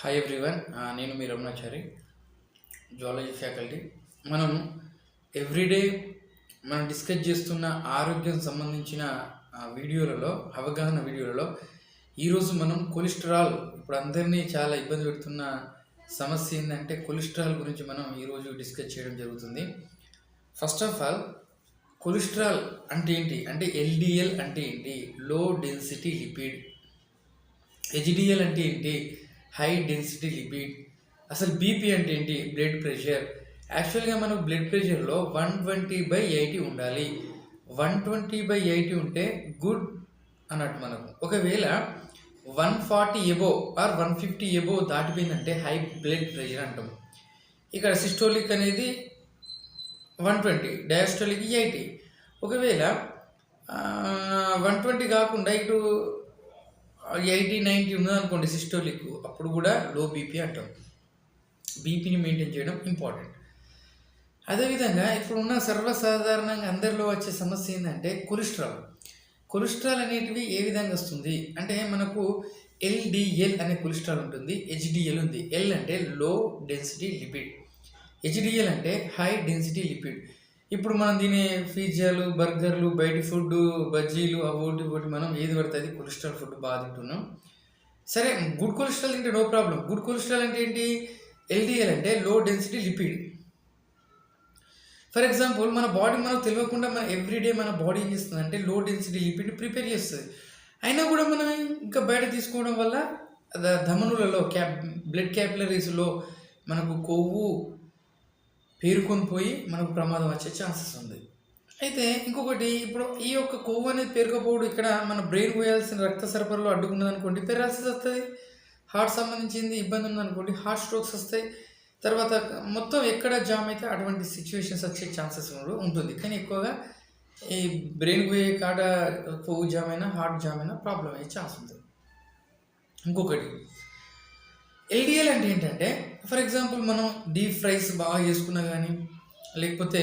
Hi everyone నేను మీ Ramanachari zoology faculty మనం ఎవ్రీడే మనం డిస్కస్ చేస్తున్న ఆరోగ్యం సంబంధించిన వీడియోలలో అవగాహన వీడియోలలో ఈరోజు మనం కొలెస్ట్రాల్ ఇప్పుడు అందరినీ చాలా ఇబ్బంది పెడుతున్న సమస్య ఏంటంటే కొలెస్ట్రాల్ గురించి మనం ఈరోజు డిస్కస్ చేయడం జరుగుతుంది. ఫస్ట్ ఆఫ్ ఆల్ కొలెస్ట్రాల్ అంటే ఏంటి? అంటే ఎల్డిఎల్ అంటే ఏంటి? లో డెన్సిటీ లిపిడ్ హెచ్డిఎల్ అంటే ఏంటి? హై డెన్సిటీ లిపిడ్ అసలు బీపీ అంటే ఏంటి? బ్లడ్ ప్రెషర్ యాక్చువల్గా మనకు బ్లడ్ ప్రెషర్లో వన్ ట్వంటీ బై ఎయిటీ ఉండాలి. వన్ ట్వంటీ బై ఎయిటీ ఉంటే గుడ్ అన్నట్టు మనకు. ఒకవేళ one forty above or one fifty above దాటిపోయిందంటే high blood pressure అంటాం. ఇక్కడ సిస్టోలిక్ అనేది వన్ ట్వంటీ డయాస్టోలిక్ ఎయిటీ ఒకవేళ వన్ ట్వంటీ కాకుండా ఇటు ఎయిటీ నైంటీ ఉన్నదనుకోండి సిస్టోలిక్ అప్పుడు కూడా లో బీపీ అంటాం. బీపీని మెయింటైన్ చేయడం ఇంపార్టెంట్ అదేవిధంగా ఇప్పుడున్న సర్వసాధారణంగా అందరిలో వచ్చే సమస్య ఏంటంటే కొలెస్ట్రాల్. కొలెస్ట్రాల్ అనేటివి ఏ విధంగా వస్తుంది? అంటే మనకు ఎల్డిఎల్ అనే కొలెస్ట్రాల్ ఉంటుంది హెచ్డిఎల్ ఉంది. ఎల్ అంటే లో డెన్సిటీ లిపిడ్ హెచ్డిఎల్ అంటే హై డెన్సిటీ లిపిడ్ ఇప్పుడు మనం తినే పిజ్జాలు బర్గర్లు బయటి ఫుడ్ బజ్జీలు అవోటి ఒకటి మనం ఏది పడుతుంది కొలెస్ట్రాల్ ఫుడ్ బాగా తింటున్నాం. సరే గుడ్ కొలెస్ట్రాల్ తింటే నో ప్రాబ్లం. గుడ్ కొలెస్ట్రాల్ అంటే ఏంటి? ఎల్డిఎల్ అంటే low density lipid. For example మన బాడీ మనకు తెలియకుండా మన ఎవ్రీడే మన బాడీ ఏం చేస్తుంది అంటే లో డెన్సిటీ లిపిడ్ ప్రిపేర్ చేస్తుంది. అయినా కూడా మనం ఇంకా బయట తీసుకోవడం వల్ల ధమనులలో క్యాప్ బ్లడ్ క్యాపిలరీస్లో మనకు కొవ్వు పేరుకొని పోయి మనకు ప్రమాదం వచ్చే ఛాన్సెస్ ఉంది. అయితే ఇంకొకటి ఇప్పుడు ఈ యొక్క కొవ్వు అనేది పేరుకపోవడం ఇక్కడ మన బ్రెయిన్ పోయాల్సిన రక్త సరఫరాలో అడ్డుకున్నది అనుకోండి పెరాలసిస్ వస్తుంది. హార్ట్ సంబంధించింది ఇబ్బంది ఉందనుకోండి హార్ట్ స్ట్రోక్స్ వస్తాయి. తర్వాత మొత్తం ఎక్కడ జామ్ అయితే అటువంటి సిచ్యువేషన్స్ వచ్చే ఛాన్సెస్ ఉంటుంది. కానీ ఎక్కువగా ఈ బ్రెయిన్ పోయే కాడ కొవ్వు జామ్ అయినా హార్ట్ జామ్ అయినా ప్రాబ్లం అయ్యే ఛాన్స్ ఉంటుంది. ఇంకొకటి ఎల్డిఎల్ అంటే ఏంటంటే ఫర్ ఎగ్జాంపుల్ మనం డీప్ ఫ్రైస్ బాగా చేసుకున్నా కానీ లేకపోతే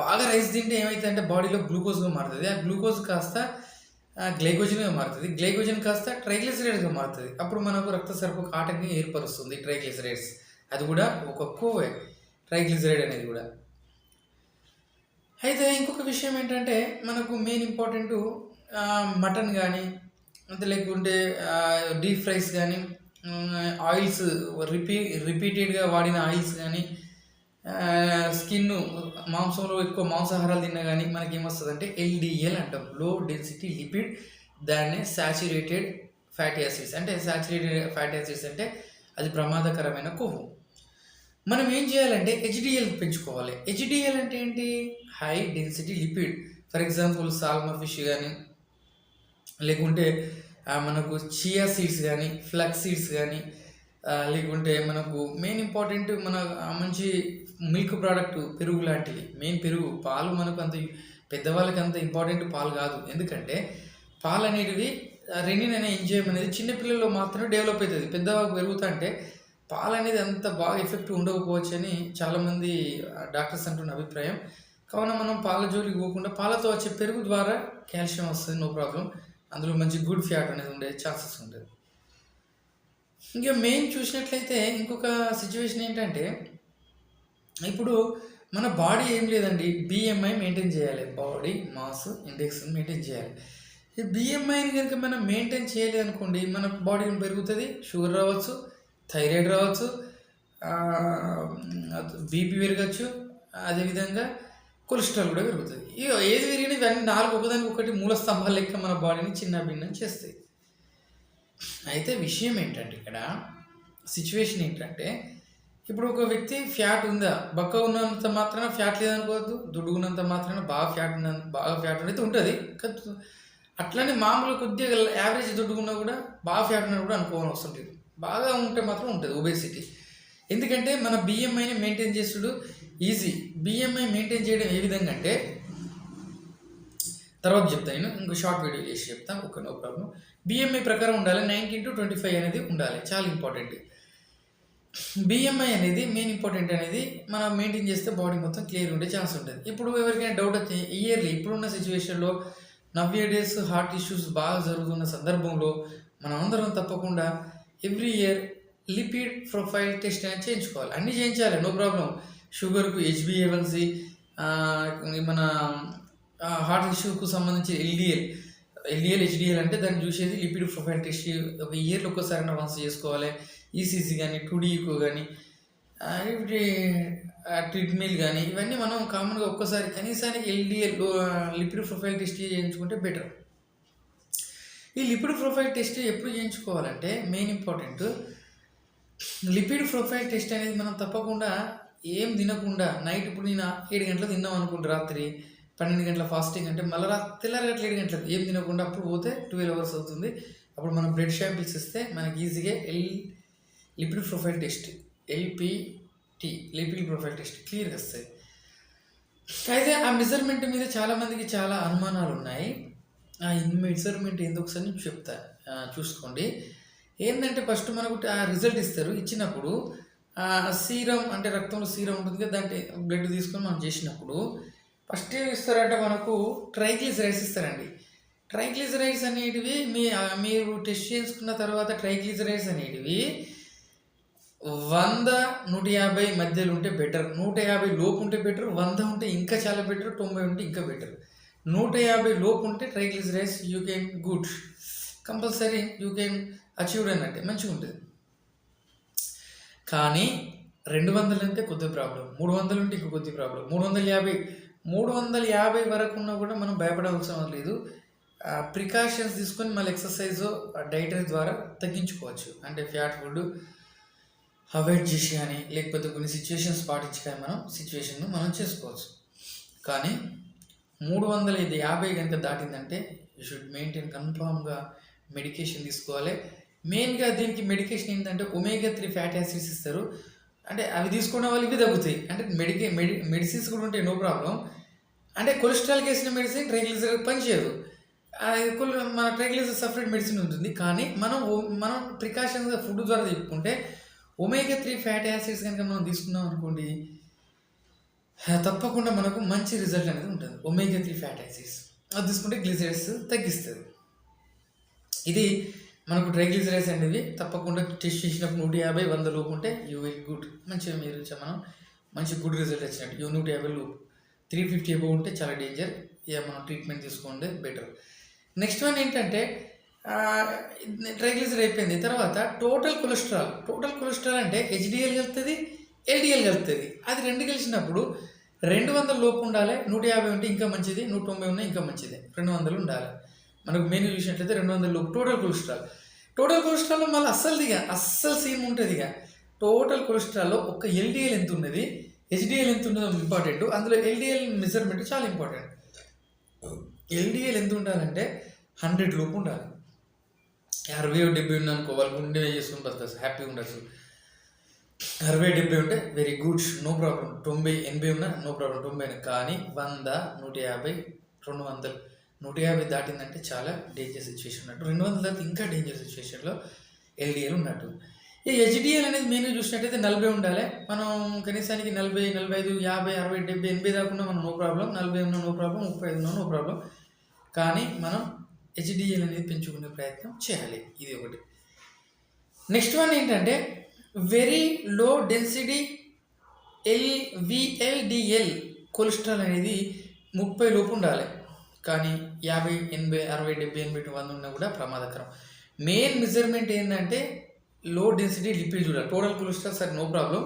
బాగా రైస్ తింటే ఏమైతే అంటే బాడీలో గ్లూకోజ్గా మారుతుంది. ఆ గ్లూకోజ్ కాస్త గ్లైకోజన్గా మారుతుంది. గ్లైకోజన్ కాస్త ట్రైగ్లిసరైడ్స్గా మారుతుంది. అప్పుడు మనకు రక్త సరఫరాకు ఆటంకం ఏర్పరుస్తుంది ట్రైగ్లిసరైడ్స్ అది కూడా ఒక కోవే ట్రైగ్లిసరైడ్ అనేది కూడా. అయితే ఇంకొక విషయం ఏంటంటే మనకు మెయిన్ ఇంపార్టెంట్ మటన్ కానీ అంతే లేకుంటే డీప్ ఫ్రైస్ కానీ ఆయిల్స్ రిపీ రిపీటెడ్గా వాడిన ఆయిల్స్ కానీ స్కిన్ మాంసంలో ఎక్కువ మాంసాహారాలు తిన్నా కానీ మనకి ఏమొస్తుంది అంటే ఎల్డిఎల్ అంటాం. లో డెన్సిటీ లిపిడ్ దాన్ని సాచురేటెడ్ ఫ్యాటీ యాసిడ్స్. అంటే సాచురేటెడ్ ఫ్యాటీ యాసిడ్స్ అంటే అది ప్రమాదకరమైన కొవ్వు. మనం ఏం చేయాలంటే హెచ్డిఎల్ పెంచుకోవాలి. హెచ్డిఎల్ అంటే ఏంటి? High density lipid. For example salmon fish కానీ లేకుంటే మనకు చియా సీడ్స్ కానీ ఫ్లక్స్ సీడ్స్ కానీ లేకుంటే మనకు మెయిన్ ఇంపార్టెంట్ మన మంచి మిల్క్ ప్రోడక్ట్ పెరుగు లాంటివి మెయిన్ పెరుగు పాలు మనకు అంత పెద్దవాళ్ళకి అంత ఇంపార్టెంట్ పాలు కాదు. ఎందుకంటే పాలు అనేటివి రెనిన్ అనే ఎంజాయ్ అనేది చిన్నపిల్లల్లో మాత్రమే డెవలప్ అవుతుంది. పెద్దవాళ్ళు పెరుగుతా అంటే పాలు అనేది అంత బాగా ఎఫెక్ట్ ఉండకపోవచ్చు అని చాలామంది డాక్టర్స్ అంటున్న అభిప్రాయం. కావున మనం పాల జోలికి పోకుండా పాలతో వచ్చే పెరుగు ద్వారా కాల్షియం వస్తుంది నో ప్రాబ్లం. అందులో మంచి గుడ్ ఫ్యాట్ అనేది ఉండే ఛాన్సెస్ ఉండేది. ఇంకా మెయిన్ చూసినట్లయితే ఇంకొక సిచ్యువేషన్ ఏంటంటే ఇప్పుడు మన బాడీ ఏం లేదండి బిఎంఐ మెయింటైన్ చేయాలి. బాడీ మాస్ ఇండెక్స్ మెయింటైన్ చేయాలి. ఈ బిఎంఐని కనుక మనం మెయింటైన్ చేయలేదు అనుకోండి మన బాడీ పెరుగుతుంది షుగర్ రావచ్చు థైరాయిడ్ రావచ్చు బీపీ పెరగచ్చు అదేవిధంగా కొలెస్ట్రాల్ కూడా పెరుగుతుంది. ఇక ఏది పెరిగినా ఇవన్నీ నాలుగు ఒకదానికి ఒకటి మూల స్తంభాల లెక్క మన బాడీని చిన్న భిన్నం చేస్తాయి. అయితే విషయం ఏంటంటే ఇక్కడ సిచ్యువేషన్ ఏంటంటే ఇప్పుడు ఒక వ్యక్తి ఫ్యాట్ ఉందా? బక్క ఉన్నంత మాత్రాన ఫ్యాట్ లేదనుకోవద్దు. దుడ్డుకున్నంత మాత్రాన బాగా ఫ్యాట్ ఉన్న బాగా ఫ్యాట్ అనేది ఉంటుంది. అట్లనే మామూలు కొద్దిగా యావరేజ్ దుడ్డుకున్నా కూడా బాగా ఫ్యాట్ ఉన్నా కూడా అనుకోవడం అవసరం లేదు. బాగా ఉంటే మాత్రం ఉంటుంది ఒబేసిటీ ఎందుకంటే మన బిఎంఐని మెయింటైన్ చేసుడు ఈజీ బిఎంఐ మెయింటైన్ చేయడం ఏ విధంగా అంటే తర్వాత చెప్తాను నేను ఇంకో షార్ట్ వీడియో చేసి చెప్తాను ఓకే నో ప్రాబ్లం బిఎంఐ ప్రకారం ఉండాలి నైన్టీన్ టు ట్వంటీ ఫైవ్ అనేది ఉండాలి చాలా ఇంపార్టెంట్ బిఎంఐ అనేది మెయిన్ ఇంపార్టెంట్ అనేది మనం మెయింటైన్ చేస్తే బాడీ మొత్తం క్లియర్ ఉండే ఛాన్స్ ఉంటుంది. ఇప్పుడు ఎవరికైనా డౌట్ వచ్చి ఇయర్లీ ఇప్పుడున్న సిచ్యువేషన్లో నవ్య డేస్ హార్ట్ ఇష్యూస్ బాగా జరుగుతున్న సందర్భంలో మనం అందరం తప్పకుండా every year lipid profile test అనేది చేయించుకోవాలి. అన్నీ చేయించాలి నో ప్రాబ్లం షుగర్కు హెచ్బిఏవన్సి మన హార్ట్ ఇష్యూకు సంబంధించి ఎల్డిఎల్ ఎల్డిఎల్ హెచ్డిఎల్ అంటే దాన్ని చూసేది లిపిడ్ ప్రొఫైల్ టెస్ట్ ఒక ఇయర్లో ఒక్కసారి వన్స్ చేసుకోవాలి. ఈసీసీ కానీ టూడీకో కానీ ట్రీట్మెంట్ కానీ ఇవన్నీ మనం కామన్గా ఒక్కసారి కనీసానికి ఎల్డిఎల్ లిపిడ్ ప్రొఫైల్ టెస్ట్ చేయించుకుంటే బెటర్. ఈ లిపిడ్ ప్రొఫైల్ టెస్ట్ ఎప్పుడు చేయించుకోవాలంటే main important. Lipid profile test అనేది మనం తప్పకుండా ఏం తినకుండా నైట్ ఇప్పుడు నేను ఏడు గంటలకు తిన్నాం అనుకోండి రాత్రి పన్నెండు గంటల ఫాస్టింగ్ అంటే మళ్ళీ రాత్రి తెల్లారి గంటల ఏడు గంటలకు ఏం తినకుండా అప్పుడు పోతే ట్వెల్వ్ అవర్స్ అవుతుంది. అప్పుడు మనం బ్లడ్ శాంపిల్స్ ఇస్తే మనకి ఈజీగా L lipid profile test LPT lipid profile test క్లియర్గా వస్తాయి. అయితే ఆ మెజర్మెంట్ మీద చాలామందికి చాలా అనుమానాలు ఉన్నాయి. ఆ మెజర్మెంట్ ఎందుకు ఒకసారి నేను చెప్తా చూసుకోండి. ఏంటంటే ఫస్ట్ మనకు ఆ రిజల్ట్ ఇస్తారు ఇచ్చినప్పుడు సీరం అంటే రక్తంలో సీరం ఉంటుంది కదా అంటే బ్లడ్ తీసుకొని మనం చేసినప్పుడు ఫస్ట్ ఏం ఇస్తారంటే మనకు ట్రైగ్లిజరైడ్స్ ఇస్తారండి. ట్రైగ్లిజరైడ్స్ అనేటివి మీ మీరు టెస్ట్ చేసుకున్న తర్వాత ట్రైగ్లిజరైడ్స్ అనేటివి వంద నూట యాభై మధ్యలో ఉంటే బెటర్ నూట యాభై లోపు ఉంటే బెటర్ వంద ఉంటే ఇంకా చాలా బెటర్ తొంభై ఉంటే ఇంకా బెటర్ నూట యాభై లోపు ఉంటే triglycerides you can good compulsory you can achieved అన్నట్టే మంచిగా ఉంటుంది కానీ రెండు వందలు అంటే కొద్ది ప్రాబ్లం. మూడు వందలు ఉంటే ఇంక కొద్ది ప్రాబ్లం. మూడు వందల యాభై మూడు వందల యాభై వరకు ఉన్నా కూడా మనం భయపడవలసిన లేదు. ప్రికాషన్స్ తీసుకొని మళ్ళీ ఎక్సర్సైజ్ డైటరీ ద్వారా తగ్గించుకోవచ్చు. అంటే ఫ్యాట్ ఫుడ్ అవాయిడ్ చేసి కానీ లేకపోతే కొన్ని సిచ్యువేషన్స్ పాటించి కానీ మనం సిచ్యువేషన్ను మనం చేసుకోవచ్చు. కానీ మూడు వందల ఇది యాభై కనుక దాటిందంటే యూ షుడ్ మెయింటైన్ కన్ఫామ్గా మెడికేషన్ తీసుకోవాలి. మెయిన్గా దీనికి మెడికేషన్ ఏంటంటే ఒమేగా త్రీ ఫ్యాటీ యాసిడ్స్ ఇస్తారు. అంటే అవి తీసుకున్న వాళ్ళు ఇవి తగ్గుతాయి. అంటే మెడికే మెడి మెడిసిన్స్ కూడా ఉంటాయి నో ప్రాబ్లం అంటే కొలెస్ట్రాల్కి వేసిన మెడిసిన్ ట్రైగ్లిజరైడ్ పనిచేయదు. మన ట్రైగ్లిజరైడ్ సపరేట్ మెడిసిన్ ఉంటుంది. కానీ మనం మనం ప్రికాషన్స్ ఫుడ్ ద్వారా తీసుకుంటే ఒమేగా త్రీ ఫ్యాటీ యాసిడ్స్ కనుక మనం తీసుకున్నాం అనుకోండి తప్పకుండా మనకు మంచి రిజల్ట్ అనేది ఉంటుంది. Omega three fatty acids. అది తీసుకుంటే గ్లిజరైడ్స్ తగ్గిస్తుంది ఇది మనకు ట్రైగ్లిజరైడ్స్ అనేవి తప్పకుండా టెస్ట్ చేసినప్పుడు నూట యాభై వంద లోపు ఉంటే యూ విల్ గుడ్. మంచిగా మీరు మనం మంచి గుడ్ రిజల్ట్ వచ్చినట్టు. యూ నూట యాభై లోపు. త్రీ ఫిఫ్టీ ఎబో ఉంటే చాలా డేంజర్. ఇక మనం ట్రీట్మెంట్ తీసుకోండి బెటర్. నెక్స్ట్ వన్ ఏంటంటే ట్రైగ్లిసర్ అయిపోయింది. తర్వాత టోటల్ కొలెస్ట్రాల్. టోటల్ కొలెస్ట్రాల్ అంటే హెచ్డిఎల్ కలుస్తుంది ఎల్డిఎల్ కలుస్తుంది అది రెండు కలిసినప్పుడు రెండు వందల లోపు ఉండాలి. నూట యాభై ఉంటే ఇంకా మంచిది నూట తొంభై ఉన్నా ఇంకా మంచిది. రెండు వందలు ఉండాలి. మనకు మెయిన్ చూసినట్లయితే రెండు వందల లోపు టోటల్ కొలెస్ట్రాల్ టోటల్ కొలెస్ట్రాల్లో మళ్ళీ అస్సలు దిగా అస్సలు సేమ్ ఉంటుంది ఇక టోటల్ కొలెస్ట్రాల్లో ఒక ఎల్డిఎల్ ఎంత ఉన్నది? హెచ్డిఎల్ ఎంత ఉన్నదో ఇంపార్టెంట్ అందులో ఎల్డిఎల్ మెజర్మెంట్ చాలా ఇంపార్టెంట్ ఎల్డిఎల్ ఎంత ఉండాలంటే హండ్రెడ్ లోపు ఉండాలి. అరవై డెబ్బై ఉంది అనుకో వాళ్ళు గుండె చేసుకుని బతకచ్చు హ్యాపీగా ఉండొచ్చు. అరవై డెబ్బై ఉంటే వెరీ గుడ్ నో ప్రాబ్లం తొంభై ఎనభై ఉన్నా నో ప్రాబ్లం తొంభై కానీ వంద నూట యాభై రెండు వందలు. నూట యాభై దాటిందంటే చాలా డేంజర్ సిచ్యువేషన్ ఉన్నట్టు రెండు వందల దాటి ఇంకా డేంజర్ సిచ్యువేషన్లో ఎల్డిఎల్ ఉన్నట్టు. ఈ హెచ్డిఎల్ అనేది మెయిన్గా చూసినట్టయితే నలభై ఉండాలి. మనం కనీసానికి నలభై నలభై ఐదు యాభై అరవై డెబ్బై ఎనభై దాకా మనం నో ప్రాబ్లం నలభై ఉన్నా నో ప్రాబ్లం ముప్పై ఐదు ఉన్నా నో ప్రాబ్లం కానీ మనం హెచ్డిఎల్ అనేది పెంచుకునే ప్రయత్నం చేయాలి. ఇది ఒకటి. నెక్స్ట్ వన్ ఏంటంటే very low density L VLDL cholesterol అనేది ముప్పై లోపు ఉండాలి. కానీ యాభై ఎనభై అరవై డెబ్బై ఎనభై వంద ఉన్నా కూడా ప్రమాదకరం. మెయిన్ మెజర్మెంట్ ఏంటంటే లో డెన్సిటీ లిపిడ్ చూడాలి. టోటల్ కొలెస్ట్రాల్ సరే నో ప్రాబ్లం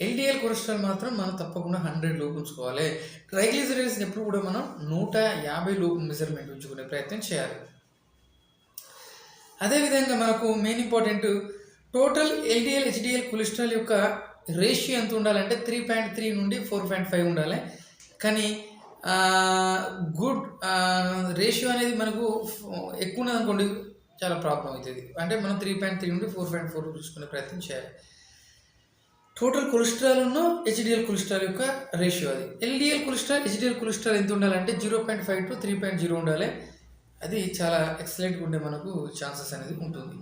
ఎల్డిఎల్ కొలెస్ట్రాల్ మాత్రం మనం తప్పకుండా హండ్రెడ్ లోపు ఉంచుకోవాలి. ట్రైగ్లిజరైడ్స్ ఎప్పుడు కూడా మనం నూట యాభై లోపు మెజర్మెంట్ ఉంచుకునే ప్రయత్నం చేయాలి. అదేవిధంగా మనకు main important total LDL HDL cholesterol యొక్క రేషియో ఎంత ఉండాలంటే త్రీ పాయింట్ త్రీ నుండి ఫోర్ పాయింట్ ఫైవ్ ఉండాలి. కానీ గుడ్ రేషియో అనేది మనకు ఎక్కువ ఉన్నది అనుకోండి చాలా ప్రాబ్లం అవుతుంది. అంటే మనం త్రీ పాయింట్ త్రీ నుండి ఫోర్ పాయింట్ ఫోర్ చూసుకునే ప్రయత్నం చేయాలి. టోటల్ కొలెస్ట్రాల్ ఉన్న హెచ్డిఎల్ కొలెస్ట్రాల్ యొక్క రేషియో అది. ఎల్డిఎల్ కొలెస్ట్రాల్ హెచ్డిఎల్ కొలెస్ట్రాల్ ఎంత ఉండాలంటే zero point five to three point zero ఉండాలి. అది చాలా ఎక్సలెంట్గా ఉండే మనకు ఛాన్సెస్ అనేది ఉంటుంది.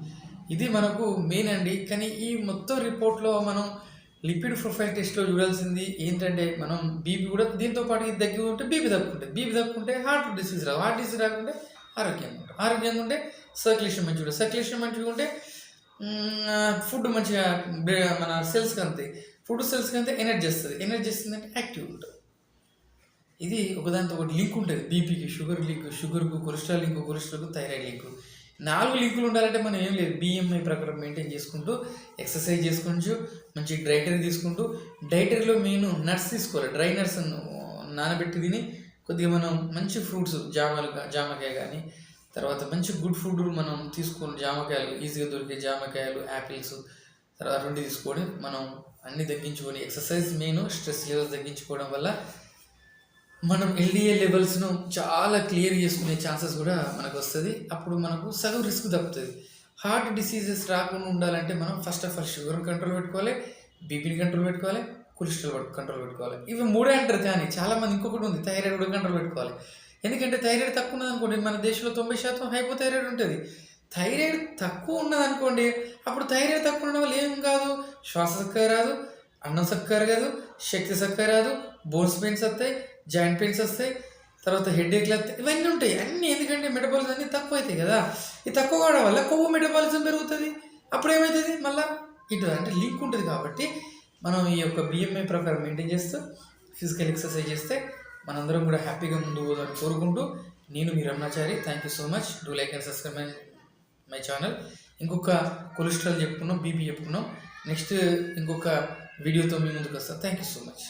ఇది మనకు మెయిన్ అండి. కానీ ఈ మొత్తం రిపోర్ట్లో మనం లిపిడ్ ప్రొఫైల్ టెస్ట్లో చూడాల్సింది ఏంటంటే మనం బీపీ కూడా దీంతో పాటు ఇది తగ్గి ఉంటే బీపీ తగ్గుంటుంది బీపీ తగ్గుంటే హార్ట్ డిసీజ్ రావు హార్ట్ డిసీజ్ రాకుంటే ఆరోగ్యంగా ఉంటుంది. ఆరోగ్యంగా ఉంటే సర్క్యులేషన్ మంచిగా ఉంటుంది. సర్క్యులేషన్ మంచిగా ఉంటే ఫుడ్ మంచిగా మన సెల్స్కి అంతే. ఫుడ్ సెల్స్కి అంతే ఎనర్జీ వస్తుంది. ఎనర్జీ వస్తుంది అంటే యాక్టివ్ ఉంటుంది. ఇది ఒకదానితో ఒకటి లింక్ ఉంటుంది. బీపీకి షుగర్ లింక్ షుగర్కు కొలెస్ట్రాల్ లింక్ కొలెస్ట్రాల్కు థైరాయిడ్ లింక్. నాలుగు లింకులు ఉండాలంటే మనం ఏం లేదు. బిఎంఐ ప్రకారం మెయింటైన్ చేసుకుంటూ ఎక్సర్సైజ్ చేసుకుంటూ మంచి డైటరీ తీసుకుంటూ డైటరీలో మెయిన్ నట్స్ తీసుకోవాలి. డ్రై నట్స్ నానబెట్టి తిని కొద్దిగా మనం మంచి ఫ్రూట్స్ జామలు జామకాయ కానీ తర్వాత మంచి గుడ్ ఫుడ్ మనం తీసుకొని జామకాయలు ఈజీగా దొరికే జామకాయలు యాపిల్స్ తర్వాత రెండు తీసుకొని మనం అన్ని తగ్గించుకొని ఎక్సర్సైజ్ మెయిన్ స్ట్రెస్ లెవెల్స్ తగ్గించుకోవడం వల్ల మనం ఎల్డిఏ లెవెల్స్ను చాలా క్లియర్ చేసుకునే ఛాన్సెస్ కూడా మనకు వస్తుంది. అప్పుడు మనకు సగం రిస్క్ తప్పుతుంది హార్ట్ డిసీజెస్ రాకుండా ఉండాలంటే మనం first of all sugar control పెట్టుకోవాలి బీపీని కంట్రోల్ పెట్టుకోవాలి కొలెస్ట్రాల్ కంట్రోల్ పెట్టుకోవాలి. ఇవి మూడే అంటారు కానీ చాలామంది ఇంకొకటి ఉంది థైరాయిడ్ కూడా కంట్రోల్ పెట్టుకోవాలి. ఎందుకంటే థైరాయిడ్ తక్కువ ఉన్నదనుకోండి మన దేశంలో తొంభై శాతం హైపోథైరాయిడ్ ఉంటుంది. థైరాయిడ్ తక్కువ ఉన్నదనుకోండి అప్పుడు థైరాయిడ్ తక్కువ ఉండడం వల్ల ఏం కాదు? శ్వాస చక్కగా రాదు అన్నం చక్కగా కాదు శక్తి చక్కగా రాదు బోన్స్ పెయిన్స్ వస్తాయి జాయింట్ పెయిన్స్ వస్తాయి తర్వాత హెడ్ ఏక్లు వస్తాయి ఇవన్నీ ఉంటాయి. అన్నీ ఎందుకంటే మెటబాలిజం అన్నీ తక్కువ అవుతాయి కదా. ఈ తక్కువ కావడం వల్ల కొవ్వు మెటబాలిజం పెరుగుతుంది. అప్పుడు ఏమవుతుంది మళ్ళీ ఇటు అంటే లింక్ ఉంటుంది కాబట్టి మనం ఈ యొక్క బిఎంఐ ప్రకారం మెయింటైన్ చేస్తూ ఫిజికల్ ఎక్సర్సైజ్ చేస్తే మనందరం కూడా హ్యాపీగా ముందు పోదామని కోరుకుంటూ నేను మీ Ramanachari. Thank you so much do like and subscribe my my channel ఇంకొక కొలెస్ట్రాల్ చెప్పుకున్నాం బీపీ చెప్పుకున్నాం. నెక్స్ట్ ఇంకొక వీడియోతో మీ ముందుకు వస్తాను థ్యాంక్ యూ సో మచ్